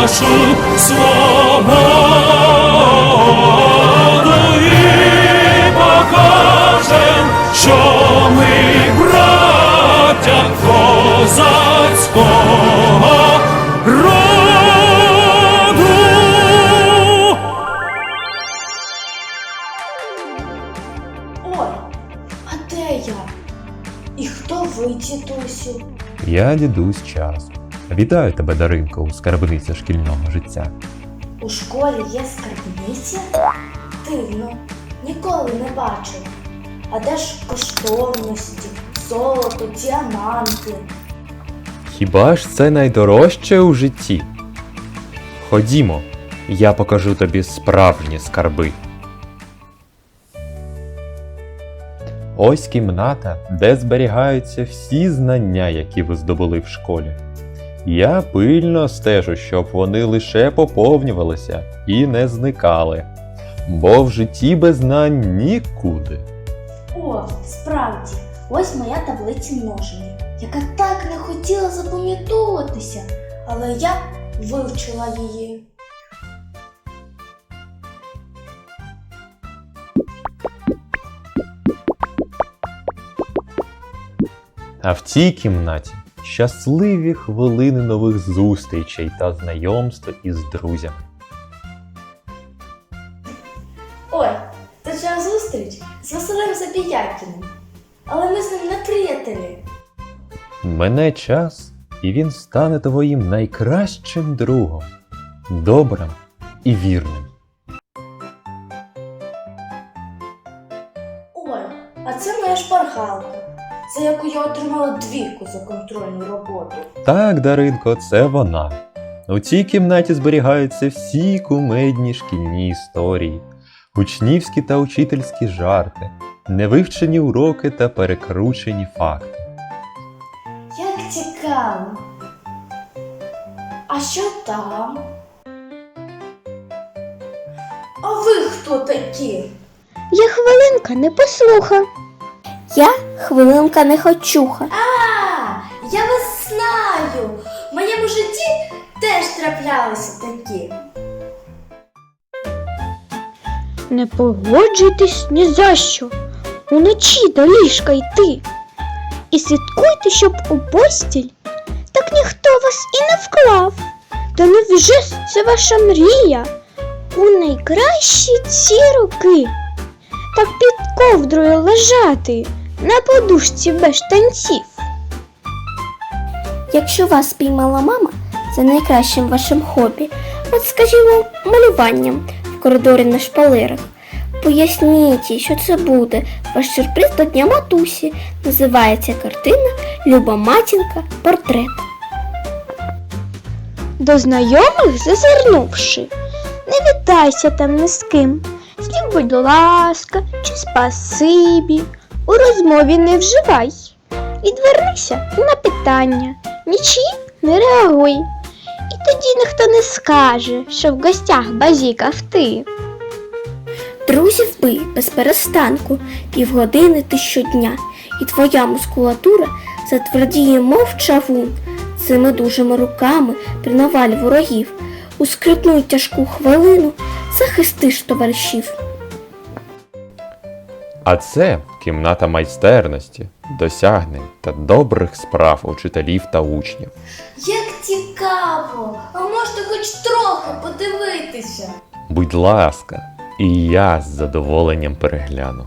нашу свободу і покажем, що ми браття козацького роду. Ой, а де я? І хто ви, дідусю? Я дідусь часу. Вітаю тебе, Даринко, у скарбниці шкільного життя. У школі є скарбниця? Дивно, ніколи не бачила. А де ж коштовності, золото, діаманти? Хіба ж це найдорожче у житті? Ходімо, я покажу тобі справжні скарби. Ось кімната, де зберігаються всі знання, які ви здобули в школі. Я пильно стежу, щоб вони лише поповнювалися і не зникали, бо в житті без знань нікуди. О, справді, ось моя таблиця множення, яка так не хотіла запам'ятовуватися, але я вивчила її. А в цій кімнаті щасливі хвилини нових зустрічей та знайомств із друзями. Ой, це ж зустріч з Василем Забіякіним. Але ми з ним не приятелі. Мене час, і він стане твоїм найкращим другом, добрим і вірним. За яку я отримала двійку за контрольну роботу. Так, Даринко, це вона. У цій кімнаті зберігаються всі кумедні шкільні історії, учнівські та учительські жарти, невивчені уроки та перекручені факти. Як цікаво. А що там? А ви хто такі? Я хвилинка не послуха. Я хвилинка не хочуха. А, я вас знаю. В моєму житті теж траплялися такі. Не погоджуйтесь ні за що. Уночі до ліжка йти. І слідкуйте, щоб у постіль так ніхто вас і не вклав. Та невже ж це ваша мрія? У найкращі ці роки. Так під ковдрою лежати на подушці без штанців. Якщо вас спіймала мама за найкращим вашим хобі, от скажімо, малюванням в коридорі на шпалерах, поясніть, їй, що це буде. Ваш сюрприз до Дня матусі. Називається картина Люба матінка портрет. До знайомих зазирнувши, не вітайся там ні з ким. Слів, будь ласка, чи спасибі. У розмові не вживай. Відвернися на питання, нічі не реагуй. І тоді ніхто не скаже, що в гостях базікав ти. Друзів бий без перестанку, півгодини ти щодня, і твоя мускулатура затвердіє, мов чавун. Цими дужими руками тренуваль ворогів. у скрутну й тяжку хвилину захистиш товаришів. А це кімната майстерності, досягнень та добрих справ учителів та учнів. Як цікаво! А можете хоч трохи подивитися? Будь ласка, і я з задоволенням перегляну.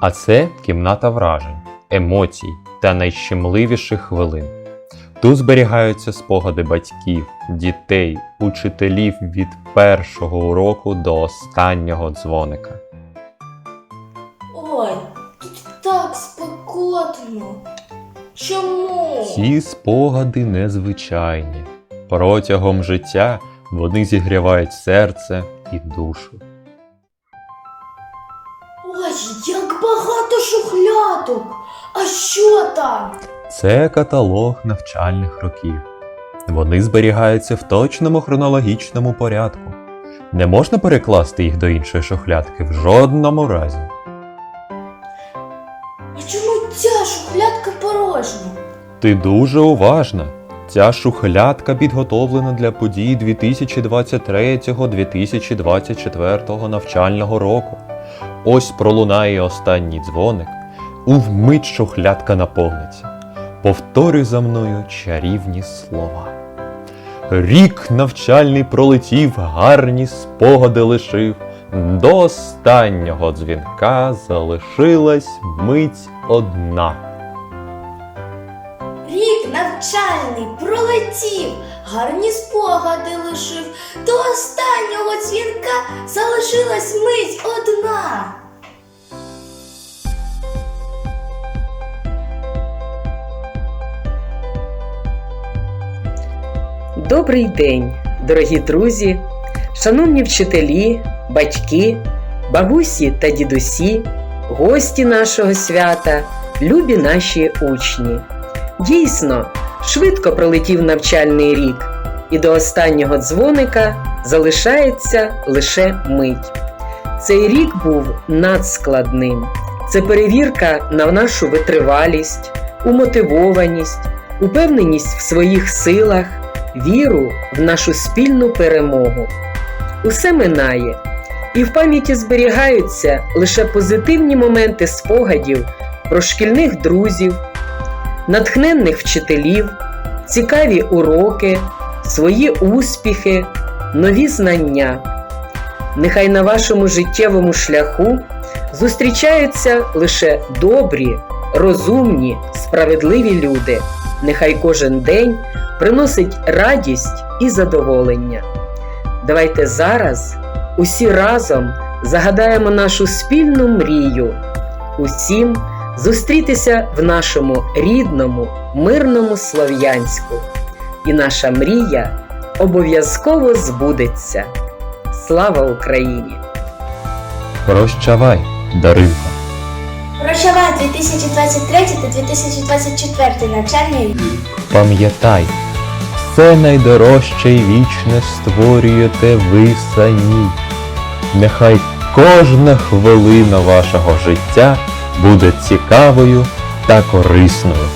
А це кімната вражень, емоцій та найщемливіших хвилин. Тут зберігаються спогади батьків, дітей, учителів від першого уроку до останнього дзвоника. Ой, тут так спекотно. Чому? Ці спогади незвичайні. Протягом життя вони зігрівають серце і душу. Ой, як багато шухлядок! А що там? Це каталог навчальних років. Вони зберігаються в точному хронологічному порядку. Не можна перекласти їх до іншої шухлядки в жодному разі. А чому ця шухлядка порожня? Ти дуже уважна. Ця шухлядка підготовлена для подій 2023-2024 навчального року. Ось пролунає останній дзвоник. Увмить шухлядка наповниться. Повторюй за мною чарівні слова. Рік навчальний пролетів, гарні спогади лишив. До останнього дзвінка залишилась мить одна. Рік навчальний пролетів, гарні спогади лишив. До останнього дзвінка залишилась мить одна. Добрий день, дорогі друзі, шановні вчителі, батьки, бабусі та дідусі, гості нашого свята, любі наші учні. Дійсно, швидко пролетів навчальний рік, і до останнього дзвоника залишається лише мить. Цей рік був надскладним. Це перевірка на нашу витривалість, умотивованість, упевненість в своїх силах, віру в нашу спільну перемогу. Усе минає, і в пам'яті зберігаються лише позитивні моменти спогадів про шкільних друзів, натхненних вчителів, цікаві уроки, свої успіхи, нові знання. Нехай на вашому життєвому шляху зустрічаються лише добрі, розумні, справедливі люди. Нехай кожен день приносить радість і задоволення. Давайте зараз усі разом загадаємо нашу спільну мрію. Усім зустрітися в нашому рідному, мирному Слов'янську. І наша мрія обов'язково збудеться. Слава Україні! Прощавай, Даринко. Прощавай 2023 та 2024 навчальний рік. Пам'ятай, все найдорожче й вічне створюєте ви самі. Нехай кожна хвилина вашого життя буде цікавою та корисною.